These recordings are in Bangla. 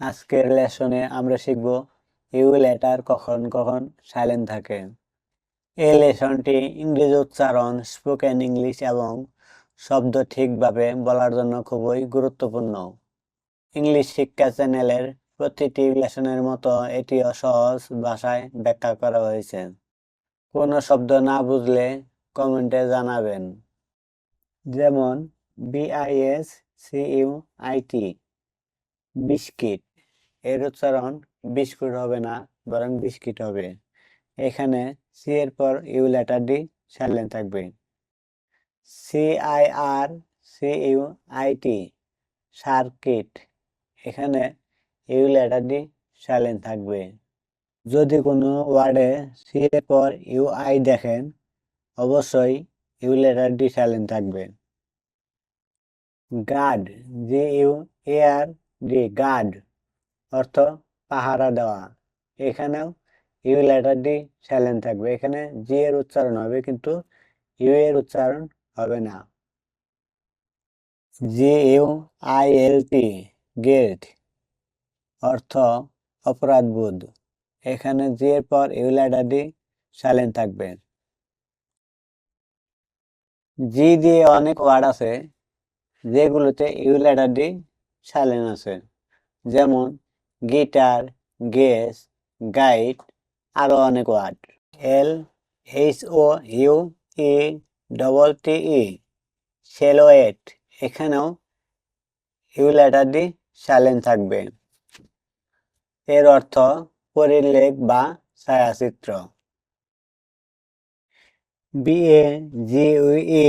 আজকের লেসনে আমরা শিখব ইউ লেটার কখন কখন সাইলেন্ট থাকে। এই লেসনটি ইংরেজি উচ্চারণ স্পোকেন ইংলিশ এবং শব্দ ঠিকভাবে বলার জন্য খুবই গুরুত্বপূর্ণ। ইংলিশ শিক্ষা চ্যানেলের প্রতিটি লেসনের মতো এটিও সহজ ভাষায় ব্যাখ্যা করা হয়েছে। কোনো শব্দ না বুঝলে কমেন্টে জানাবেন। যেমন বিআইএস সিইউ আইটি বিস্কিট। এর উচ্চারণ বিস্কুট হবে না, বরং বিস্কিট হবে। এখানে সি এর পর ইউ লেটারটি সাইলেন্ট থাকবে। C I R C U I T circuit এখানে ইউ লেটারটি সাইলেন্ট থাকবে। যদি কোনো ওয়ার্ডে সি এর পর ইউ আই দেখেন, অবশ্যই ইউ লেটারটি সাইলেন্ট থাকবে। Guard G U A R D guard অর্থ পাহারা দেওয়া। এখানেও ইউ লেটারটি সাইলেন্ট থাকবে। এখানে জি এর উচ্চারণ হবে, কিন্তু ইউ এর উচ্চারণ হবে না। G U I L T guilt, অর্থ অপরাধ বোধ এখানে জি এর পর ইউ লেটারটি সাইলেন্ট থাকবে। জি দিয়ে অনেক ওয়ার্ড আছে, যেগুলোতে ইউ লেটারটি সাইলেন্ট আছে। যেমন গিটার গেস গাইড আরও অনেক word. L, H O U E double T E. Silhouette এখানেও ইউ লেটারটি সাইলেন্ট থাকবে। এর অর্থ পরিলেখ বা ছায়াচিত্র। B A G E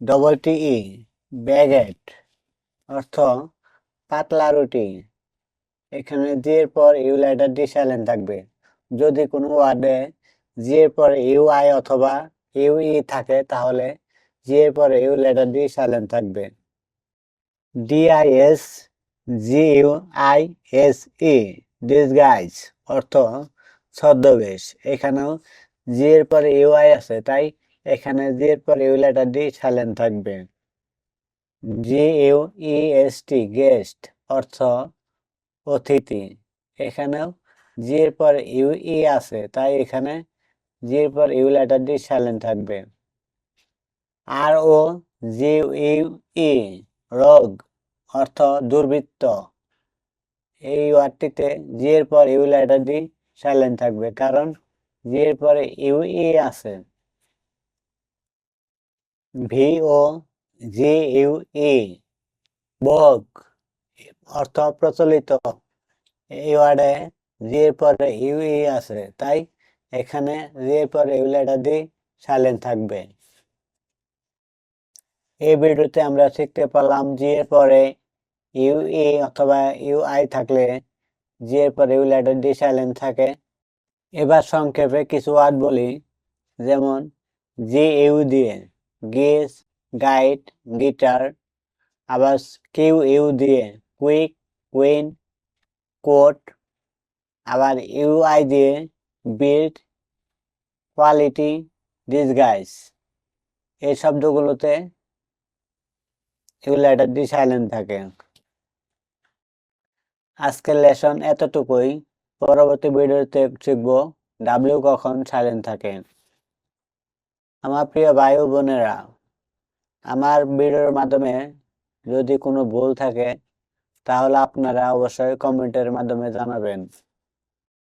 double T ই, ব্যাগেট, অর্থ পাতলা রুটি। এখানে জি এর পর ইউ লেটার ডি সাইলেন্ট থাকবে। যদি কোনো ওয়ার্ডে জি এর পর ইউ আই অথবা ইউ ই থাকে, তাহলে জি এর পর ইউ লেটার ডি সাইলেন্ট থাকবে। D I S G U I S E disguise অর্থ ছদ্মবেশ। এখানেও জি এর পর ইউ আই আছে, তাই এখানে জি এর পর ইউ লেটার ডি সাইলেন্ট থাকবে। G U E S T guest অর্থ অতিথি। এখানেও জি এর পর ইউ ই আছে, তাই এখানে জি এর পর ইউ লেটারটি সাইলেন্ট থাকবে। আর ও জি ইউ ই রোগ, অর্থ দুর্বৃত্ত। এই ওয়ার্ডটিতে জি পর ইউ লেটারটি সাইলেন্ট থাকবে, কারণ জি এর পরে ইউ ই আছে। ভি ও জি ইউ ই ভোগ অর্থ প্রচলিত এই ওয়ার্ডে জি পরে ইউ ই আছে, তাই এখানে এর পরে ইউ লেটারটি সাইলেন্ট থাকবে। এই ভিডিওতে আমরা শিখতে পারলাম জি এর পরে ইউ ই অথবা ইউ আই থাকলে জি এর পরে ইউ লেটারটি সাইলেন্ট থাকে। এবার সংক্ষেপে কিছু ওয়ার্ড বলি, যেমন জি ইউ দিয়ে, গেস, গাইড, গিটার, আবার কিউ ইউ দিয়ে। কুইক, কুইন, কোট আবার ইউ আই দিয়ে বিল্ড কোয়ালিটি ডিসগাইজ। এই শব্দগুলোতে ইউ লেটারটি সাইলেন্ট থাকে। আজকের লেসন এতটুকুই। পরবর্তী ভিডিওতে শিখব ডাব্লিউ কখন সাইলেন্ট থাকে। আমার প্রিয় ভাই বোনেরা, আমার ভিডিওর মাধ্যমে যদি কোনো ভুল থাকে তাহলে আপনারা অবশ্যই কমেন্টের মাধ্যমে জানাবেন।